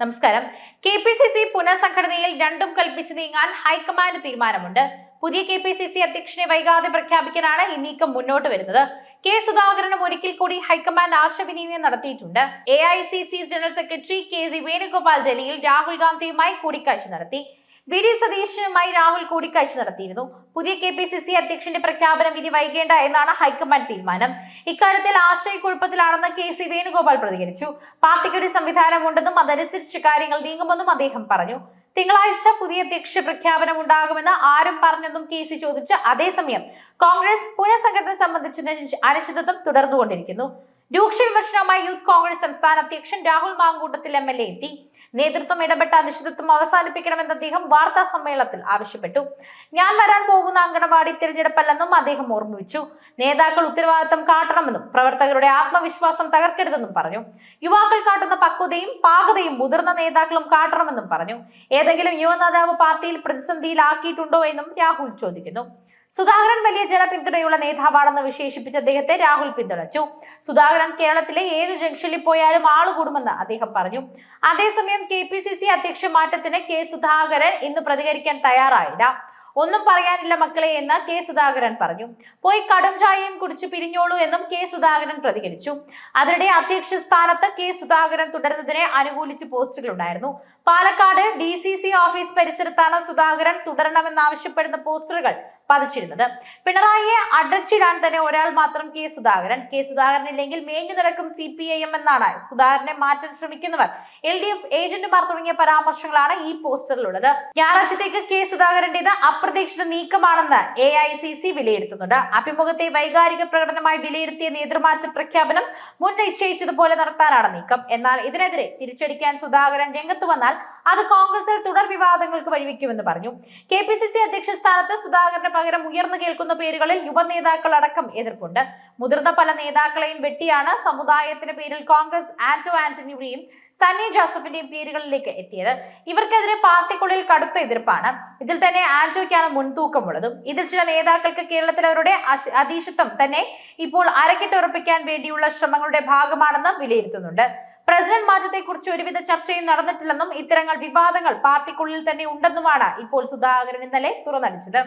നമസ്കാരം. K P C C പുനഃസംഘടനയിൽ രണ്ടും കൽപ്പിച്ചു നീങ്ങാൻ ഹൈക്കമാൻഡ് തീരുമാനമുണ്ട്. പുതിയ കെ പി സി സി അധ്യക്ഷനെ വൈകാതെ പ്രഖ്യാപിക്കാനാണ് ഈ നീക്കം മുന്നോട്ട് വരുന്നത്. കെ സുധാകരനും ഒരിക്കൽ കൂടി ഹൈക്കമാൻഡ് ആശയവിനിമയം നടത്തിയിട്ടുണ്ട്. A I C C general secretary K C Venugopal ഡൽഹിയിൽ രാഹുൽ ഗാന്ധിയുമായി കൂടിക്കാഴ്ച നടത്തി. വി ഡി സതീശനുമായി രാഹുൽ കൂടിക്കാഴ്ച നടത്തിയിരുന്നു. പുതിയ കെ പി സി സി അധ്യക്ഷന്റെ പ്രഖ്യാപനം ഇനി വൈകേണ്ട എന്നാണ് ഹൈക്കമാൻഡ് തീരുമാനം. ഇക്കാര്യത്തിൽ ആശയക്കുഴപ്പത്തിലാണെന്ന് കെ സി വേണുഗോപാൽ പ്രതികരിച്ചു. പാർട്ടിക്ക് ഒരു സംവിധാനമുണ്ടെന്നും അതനുസരിച്ച് കാര്യങ്ങൾ നീങ്ങുമെന്നും അദ്ദേഹം പറഞ്ഞു. തിങ്കളാഴ്ച പുതിയ അധ്യക്ഷ പ്രഖ്യാപനം ഉണ്ടാകുമെന്ന് ആരും പറഞ്ഞെന്നും കെ സി ചോദിച്ച അതേസമയം കോൺഗ്രസ് പുനഃസംഘടന സംബന്ധിച്ച അനിശ്ചിതത്വം തുടർന്നുകൊണ്ടിരിക്കുന്നു. രൂക്ഷ വിമർശനവുമായി യൂത്ത് കോൺഗ്രസ് സംസ്ഥാന അധ്യക്ഷൻ Rahul Mamkootathil M L A എത്തി. നേതൃത്വം ഇടപെട്ട അനിശ്ചിതത്വം അവസാനിപ്പിക്കണമെന്ന് അദ്ദേഹം വാർത്താ സമ്മേളനത്തിൽ ആവശ്യപ്പെട്ടു. ഞാൻ വരാൻ പോകുന്ന അങ്കണവാടി തിരഞ്ഞെടുപ്പല്ലെന്നും അദ്ദേഹം ഓർമ്മിപ്പിച്ചു. നേതാക്കൾ ഉത്തരവാദിത്തം കാട്ടണമെന്നും പ്രവർത്തകരുടെ ആത്മവിശ്വാസം തകർക്കരുതെന്നും പറഞ്ഞു. യുവാക്കൾ കാട്ടുന്ന പക്വതയും പാകതയും മുതിർന്ന നേതാക്കളും കാട്ടണമെന്നും പറഞ്ഞു. ഏതെങ്കിലും യുവ നേതാവ് പാർട്ടിയിൽ പ്രതിസന്ധിയിലാക്കിയിട്ടുണ്ടോ എന്നും രാഹുൽ ചോദിക്കുന്നു. സുധാകരൻ വലിയ ജനപിന്തുണയുള്ള നേതാവാണെന്ന് വിശേഷിപ്പിച്ച അദ്ദേഹത്തെ രാഹുൽ പിന്തുണച്ചു. സുധാകരൻ കേരളത്തിലെ ഏത് ജംഗ്ഷനിൽ പോയാലും ആൾ കൂടുമെന്ന് അദ്ദേഹം പറഞ്ഞു. അതേസമയം കെ പി സി സി അധ്യക്ഷ മാറ്റത്തിന് കെ സുധാകരൻ ഇന്ന് പ്രതികരിക്കാൻ തയ്യാറായില്ല. ഒന്നും പറയാനില്ല മക്കളെ എന്ന് കെ സുധാകരൻ പറഞ്ഞു. പോയി കടും ചായയും കുടിച്ച് പിരിഞ്ഞോളൂ എന്നും കെ സുധാകരൻ പ്രതികരിച്ചു. അതിനിടെ അധ്യക്ഷ സ്ഥാനത്ത് കെ സുധാകരൻ തുടരുന്നതിനെ അനുകൂലിച്ച് പോസ്റ്റുകൾ ഉണ്ടായിരുന്നു. Palakkad D C C office പരിസരത്താണ് Sudhakaran തുടരണമെന്നാവശ്യപ്പെടുന്ന പോസ്റ്ററുകൾ പതിച്ചിരുന്നത്. പിണറായിയെ അടച്ചിടാൻ തന്നെ ഒരാൾ മാത്രം കെ സുധാകരൻ. കെ സുധാകരൻ ഇല്ലെങ്കിൽ മേഞ്ഞു നടക്കും സി പി ഐ എം എന്നാണ് സുധാകരനെ മാറ്റാൻ ശ്രമിക്കുന്നവർ. എൽ ഡി എഫ് ഏജന്റുമാർ തുടങ്ങിയ പരാമർശങ്ങളാണ് ഈ പോസ്റ്ററിലുള്ളത് ഞായറാഴ്ചത്തേക്ക് കെ സുധാകരന്റേത് അപ്രതീക്ഷിത നീക്കമാണെന്ന് എ ഐ സി സി വിലയിരുത്തുന്നുണ്ട്. അഭിമുഖത്തെ വൈകാരിക പ്രകടനമായി വിലയിരുത്തിയ നേതൃമാറ്റ പ്രഖ്യാപനം മുൻ നിശ്ചയിച്ചതുപോലെ നടത്താനാണ് നീക്കം. എന്നാൽ ഇതിനെതിരെ തിരിച്ചടിക്കാൻ സുധാകരൻ രംഗത്ത് വന്നാൽ അത് കോൺഗ്രസിൽ തുടർ വിവാദങ്ങൾക്ക് വഴിവെക്കുമെന്ന് പറഞ്ഞു. കെ പി സി സി അധ്യക്ഷ സ്ഥാനത്ത് സുധാകരന് പകരം ഉയർന്നു കേൾക്കുന്ന പേരുകളിൽ യുവ നേതാക്കൾ അടക്കം എതിർപ്പുണ്ട്. മുതിർന്ന പല നേതാക്കളെയും വെട്ടിയാണ് സമുദായത്തിന്റെ പേരിൽ കോൺഗ്രസ് ആന്റോ ആന്റണിയുടെയും സണ്ണി ജോസഫിന്റെയും പേരുകളിലേക്ക് എത്തിയത്. ഇവർക്കെതിരെ പാർട്ടിക്കുള്ളിൽ കടുത്ത എതിർപ്പാണ്. ഇതിൽ തന്നെ ആന്റോയ്ക്കാണ് മുൻതൂക്കമുള്ളതും? ഇതിൽ ചില നേതാക്കൾക്ക് കേരളത്തിൽ അവരുടെ അതീശത്വം തന്നെ ഇപ്പോൾ അരക്കിട്ടുറപ്പിക്കാൻ വേണ്ടിയുള്ള ശ്രമങ്ങളുടെ ഭാഗമാണെന്ന് വിലയിരുത്തുന്നുണ്ട്. പ്രസിഡന്റ് മാറ്റത്തെക്കുറിച്ച് ഒരുവിധ ചർച്ചയും നടന്നിട്ടില്ലെന്നും ഇത്തരങ്ങൾ വിവാദങ്ങൾ പാർട്ടിക്കുള്ളിൽ തന്നെ ഉണ്ടെന്നുമാണ് ഇപ്പോൾ സുധാകരൻ ഇന്നലെ തുറന്നടിച്ചത്.